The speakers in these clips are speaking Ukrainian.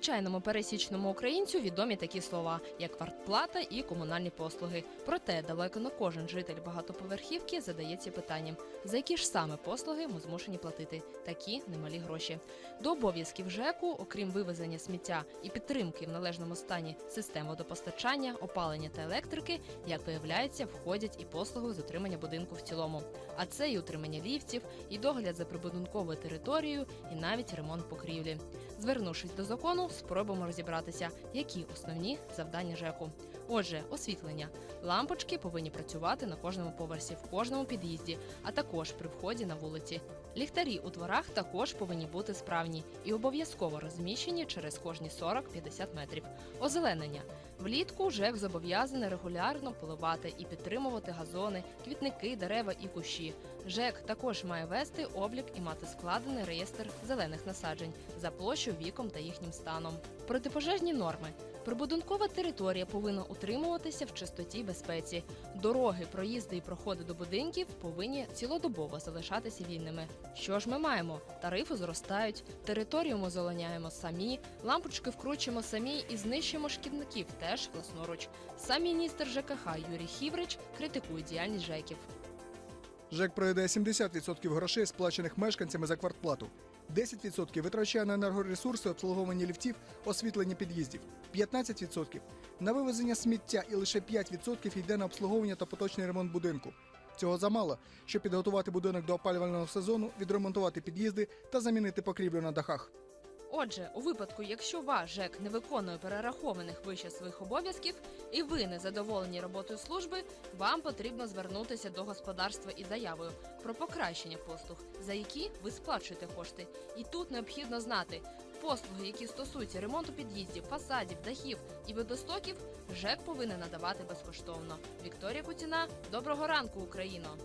Звичайному пересічному українцю відомі такі слова, як квартплата і комунальні послуги. Проте далеко не кожен житель багатоповерхівки задається питанням, за які ж саме послуги ми змушені платити такі немалі гроші. До обов'язків ЖЕКу, окрім вивезення сміття і підтримки в належному стані систем водопостачання, опалення та електрики, як виявляється, входять і послуги з утримання будинку в цілому. А це і утримання ліфтів, і догляд за прибудинковою територією, і навіть ремонт покрівлі. Звернувшись до закону, спробуємо розібратися, які основні завдання ЖЕКу. Отже, освітлення. Лампочки повинні працювати на кожному поверсі, в кожному під'їзді, а також при вході на вулиці. Ліхтарі у дворах також повинні бути справні і обов'язково розміщені через кожні 40-50 метрів. Озеленення. Влітку ЖЕК зобов'язаний регулярно поливати і підтримувати газони, квітники, дерева і кущі. ЖЕК також має вести облік і мати складений реєстр зелених насаджень за площу, віком та їхнім станом. Протипожежні норми. Прибудинкова територія повинна утримуватися в чистоті й безпеці. Дороги, проїзди і проходи до будинків повинні цілодобово залишатися вільними. Що ж ми маємо? Тарифи зростають, територію ми зеленяємо самі, лампочки вкручуємо самі і знищуємо шкідників теж власноруч. Сам міністр ЖКХ Юрій Хіврич критикує діяльність ЖЕКів. ЖЕК проведе 70% грошей, сплачених мешканцями за квартплату. 10% витрачає на енергоресурси, обслуговування ліфтів, освітлення під'їздів, 15% на вивезення сміття і лише 5% йде на обслуговування та поточний ремонт будинку. Цього замало, щоб підготувати будинок до опалювального сезону, відремонтувати під'їзди та замінити покрівлю на дахах. Отже, у випадку, якщо ваш ЖЕК не виконує перерахованих вище своїх обов'язків і ви не задоволені роботою служби, вам потрібно звернутися до господарства із заявою про покращення послуг, за які ви сплачуєте кошти. І тут необхідно знати, послуги, які стосуються ремонту під'їздів, фасадів, дахів і водостоків, ЖЕК повинен надавати безкоштовно. Вікторія Кутіна, доброго ранку, Україно!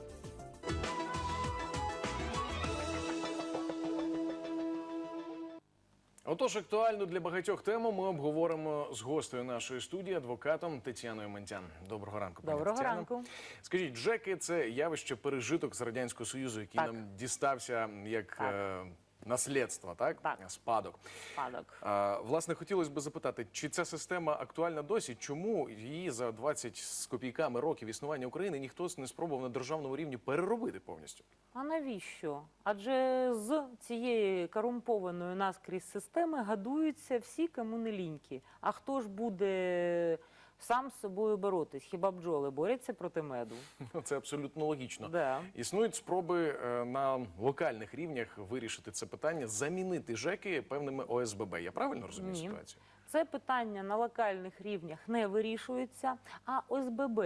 Отож, актуальну для багатьох тему ми обговоримо з гостею нашої студії, адвокатом Тетяною Ментян. Доброго ранку, пані Доброго Тетяно. ранку. Скажіть, ЖЕКи це явище пережиток з радянського союзу, який Так. нам дістався як Так. е, наслідство, так? Так. спадок. Спадок. А, власне, хотілося б запитати, чи ця система актуальна досі? Чому її за 20 з копійками років існування України ніхто не спробував на державному рівні переробити повністю? А навіщо? Адже з цієї корумпованої наскрізь системи гадуються всі, кому не ліньки. А хто ж буде сам з собою боротись? Хіба бджоли борються проти меду? Це абсолютно логічно. Да. Існують спроби е, на локальних рівнях вирішити це питання, замінити ЖЕКи певними ОСББ. Я правильно розумію Ні. ситуацію? Це питання на локальних рівнях не вирішується, а ОСББ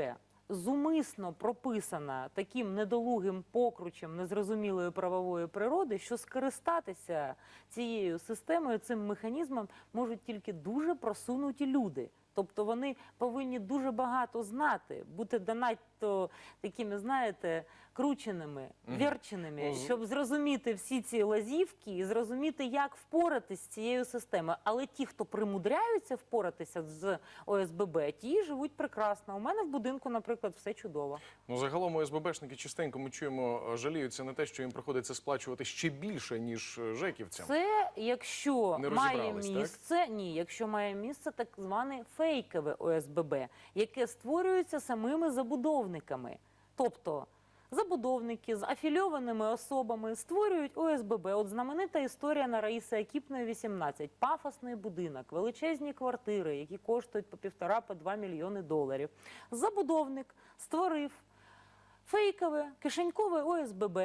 зумисно прописана таким недолугим покручем незрозумілої правової природи, що скористатися цією системою, цим механізмом можуть тільки дуже просунуті люди. Тобто вони повинні дуже багато знати, бути донадто такими, знаєте, крученими, вірченими, щоб зрозуміти всі ці лазівки і зрозуміти, як впоратись з цією системою. Але ті, хто примудряються впоратися з ОСББ, ті живуть прекрасно. У мене в будинку, наприклад, все чудово. Ну загалом ОСББшники частенько ми чуємо, е, жаліються на те, що їм приходиться сплачувати ще більше ніж е, ЖЕКівцям. Це якщо має розібрались, так? місце, ні, якщо має місце так зване фейкове ОСББ, яке створюється самими забудовниками. Тобто забудовники з афільованими особами створюють ОСББ. От знаменита історія на Раїси Акіпної 18. Пафосний будинок, величезні квартири, які коштують по півтора по два мільйони доларів. Забудовник створив фейкове кишенькове ОСББ,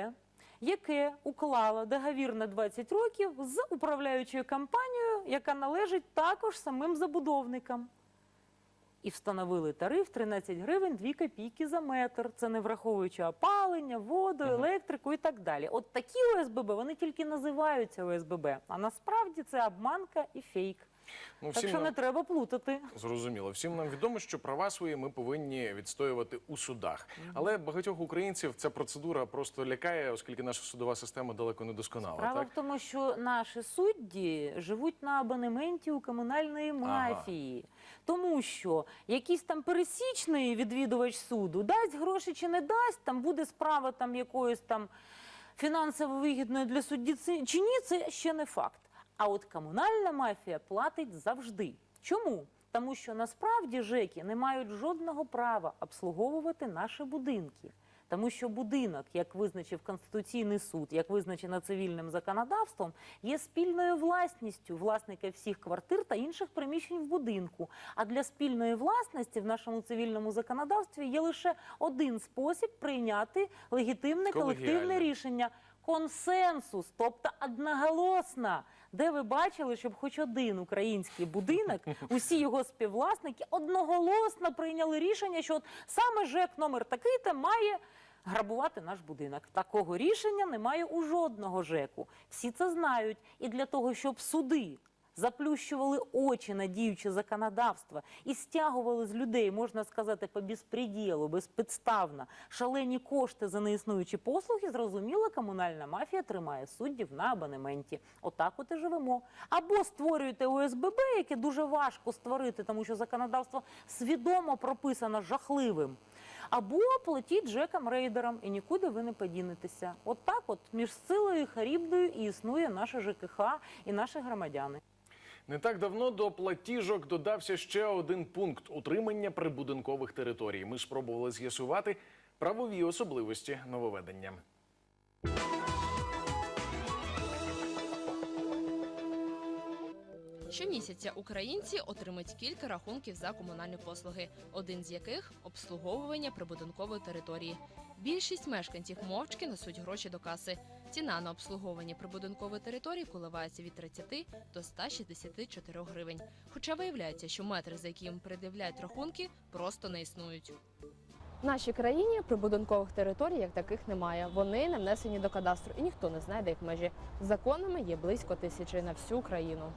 яке уклало договір на 20 років з управляючою компанією, яка належить також самим забудовникам. І встановили тариф 13 гривень 2 копійки за метр. Це не враховуючи опалення, воду, електрику і так далі. От такі ОСББ вони тільки називаються ОСББ, а насправді це обманка і фейк. Ну, Так що нам- не треба плутати. Зрозуміло. Всім нам відомо, що права свої ми повинні відстоювати у судах. Але багатьох українців ця процедура просто лякає, оскільки наша судова система далеко не досконала. Справа Так? в тому, що наші судді живуть на абонементі у комунальної мафії, тому що якийсь там пересічний відвідувач суду дасть гроші чи не дасть, там буде справа там якоїсь там фінансово вигідної для судді чи ні, це ще не факт. А от комунальна мафія платить завжди. Чому? Тому що насправді ЖЕКи не мають жодного права обслуговувати наші будинки. Тому що будинок, як визначив Конституційний суд, як визначено цивільним законодавством, є спільною власністю власника всіх квартир та інших приміщень в будинку. А для спільної власності в нашому цивільному законодавстві є лише один спосіб прийняти легітимне колективне рішення консенсус, тобто одноголосна, Де ви бачили, щоб хоч один український будинок, усі його співвласники одноголосно прийняли рішення, що от саме ЖЕК номер такий-то має грабувати наш будинок. Такого рішення немає у жодного ЖЕКу. Всі це знають. І для того, щоб суди заплющували очі на діюче законодавство і стягували з людей, можна сказати, по безпреділу, безпідставно, шалені кошти за неіснуючі послуги, зрозуміло, комунальна мафія тримає суддів на абонементі. Отак от і живемо. Або створюєте ОСББ, яке дуже важко створити, тому що законодавство свідомо прописано жахливим. Або платіть жекам рейдерам, і нікуди ви не подінетеся. От так, от між силою харібдою і існує наша ЖКХ і наші громадяни. Не так давно до платіжок додався ще один пункт утримання прибудинкових територій. Ми спробували з'ясувати правові особливості нововведення. Щомісяця українці отримують кілька рахунків за комунальні послуги, один з яких обслуговування прибудинкової території. Більшість мешканців мовчки несуть гроші до каси. Ціна на обслуговування прибудинкової території коливається від 30 до 164 гривень. Хоча виявляється, що метри, за яким пред'являють рахунки, просто не існують. В нашій країні прибудинкових територій як таких немає. Вони не внесені до кадастру, і ніхто не знає, де їх межі. Законами є близько тисячі на всю країну.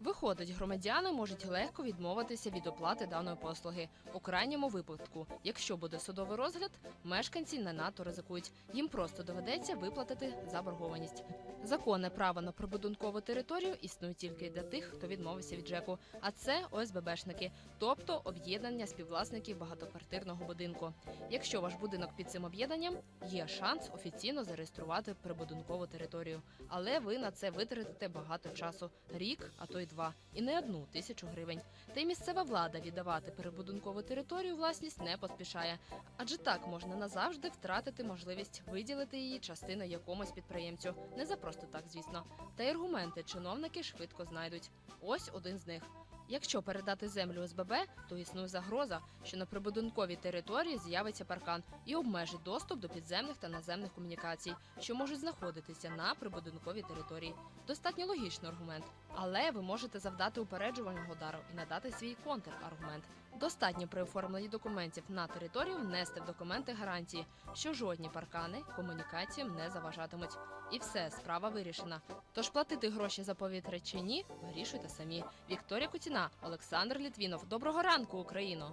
Виходить, громадяни можуть легко відмовитися від оплати даної послуги. У крайньому випадку, якщо буде судовий розгляд, мешканці не надто ризикують. Їм просто доведеться виплатити заборгованість. Законне право на прибудинкову територію існує тільки для тих, хто відмовився від ЖЕКу. А це ОСББшники, тобто об'єднання співвласників багатоквартирного будинку. Якщо ваш будинок під цим об'єднанням, є шанс офіційно зареєструвати прибудинкову територію. Але ви на це витратите багато часу рік, а то й два, і не одну тисячу гривень. Та й місцева влада віддавати перебудинкову територію власність не поспішає, адже так можна назавжди втратити можливість виділити її частину якомусь підприємцю. Не за просто так, звісно. Та й аргументи чиновники швидко знайдуть. Ось один з них. Якщо передати землю ОСББ, то існує загроза, що на прибудинковій території з'явиться паркан і обмежить доступ до підземних та наземних комунікацій, що можуть знаходитися на прибудинковій території. Достатньо логічний аргумент, але ви можете завдати упереджувального удару і надати свій контраргумент. Достатньо при оформленні документів на територію внести в документи гарантії, що жодні паркани комунікаціям не заважатимуть. І все, справа вирішена. Тож платити гроші за повітря чи ні, вирішуйте самі. Вікторія Кутіна, Олександр Літвінов. Доброго ранку, Україно!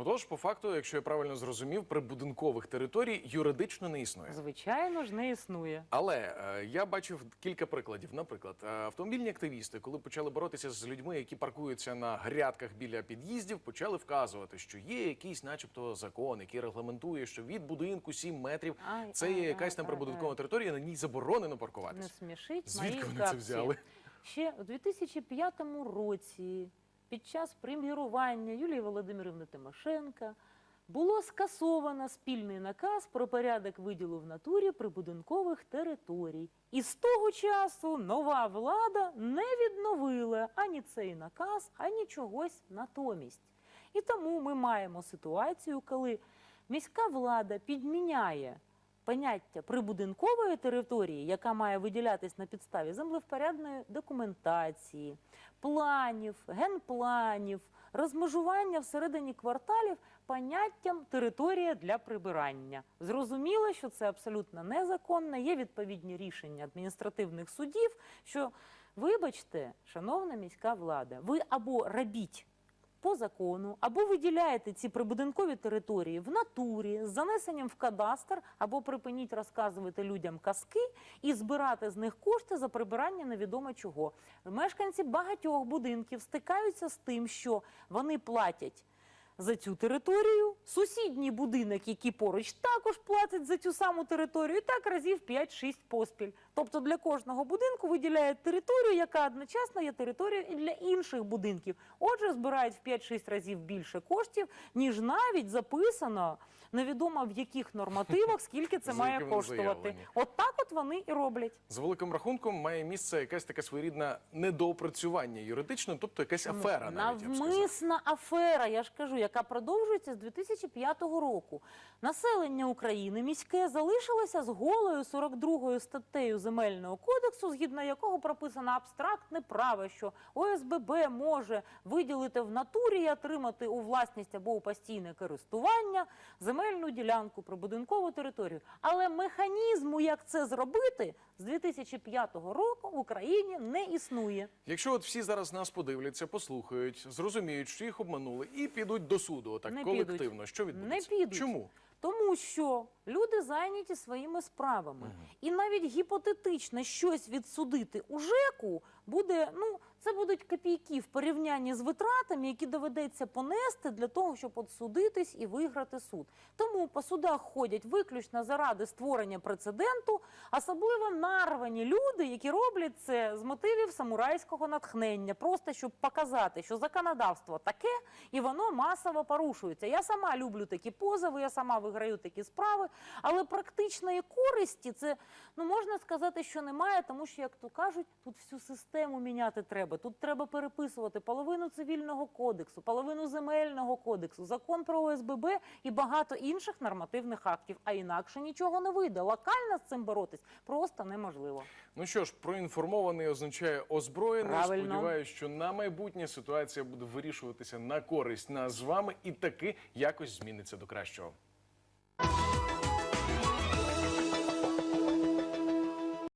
Отож, по факту, якщо я правильно зрозумів, прибудинкових територій юридично не існує. Звичайно ж, не існує. Але е, я бачив кілька прикладів. Наприклад, е, автомобільні активісти, коли почали боротися з людьми, які паркуються на грядках біля під'їздів, почали вказувати, що є якийсь, начебто, закон, який регламентує, що від будинку 7 метрів Ай, це ай, є ай, якась там прибудинкова ай. територія, на ній заборонено Не паркуватися. смішить Звідки мої вони це капці. взяли? Ще у 2005 році, під час прем'єрування Юлії Володимирівни Тимошенка, було скасовано спільний наказ про порядок виділу в натурі прибудинкових територій. І з того часу нова влада не відновила ані цей наказ, ані чогось натомість. І тому ми маємо ситуацію, коли міська влада підміняє поняття прибудинкової території, яка має виділятись на підставі землевпорядної документації, планів, генпланів, розмежування всередині кварталів поняттям територія для прибирання. Зрозуміло, що це абсолютно незаконно. Є відповідні рішення адміністративних судів, що, вибачте, шановна міська влада, ви або робіть по закону, або виділяєте ці прибудинкові території в натурі з занесенням в кадастр, або припиніть розказувати людям казки і збирати з них кошти за прибирання невідомо чого. Мешканці багатьох будинків стикаються з тим, що вони платять за цю територію, сусідній будинок, який поруч, також платить за цю саму територію, і так разів 5-6 поспіль. Тобто для кожного будинку виділяють територію, яка одночасно є територією і для інших будинків. Отже, збирають в 5-6 разів більше коштів, ніж навіть записано невідомо в яких нормативах, скільки це має коштувати. От так от вони і роблять. За великим рахунком має місце якась така своєрідна недоопрацювання юридичне, тобто якась афера навіть я б сказав. Навмисна афера, я ж кажу, яка продовжується з 2005 року. Населення України міське залишилося з голою 42 статтею земельного кодексу, згідно якого прописано абстрактне право, що ОСББ може виділити в натурі і отримати у власність або у постійне користування земельну ділянку, прибудинкову територію. Але механізму, як це зробити, з 2005 року в Україні не існує. Якщо от всі зараз нас подивляться, послухають, зрозуміють, що їх обманули, і підуть до суду, отак Не колективно, що відбудеться? Не підуть. Чому? Тому що люди зайняті своїми справами, і навіть гіпотетично щось відсудити у ЖЕКу буде, ну це будуть копійки в порівнянні з витратами, які доведеться понести для того, щоб от судитись і виграти суд. Тому по судах ходять виключно заради створення прецеденту, особливо нарвані люди, які роблять це з мотивів самурайського натхнення, просто щоб показати, що законодавство таке і воно масово порушується. Я сама люблю такі позови, я сама виграю такі справи, але практичної користі це ну можна сказати, що немає, тому що, як то кажуть, тут всю систему міняти треба. Тут треба переписувати половину цивільного кодексу, половину земельного кодексу, закон про ОСББ і багато інших нормативних актів. А інакше нічого не вийде. Локально з цим боротись просто неможливо. Ну що ж, проінформований означає озброєний. Правильно. Сподіваюся, що на майбутнє ситуація буде вирішуватися на користь нас з вами і таки якось зміниться до кращого.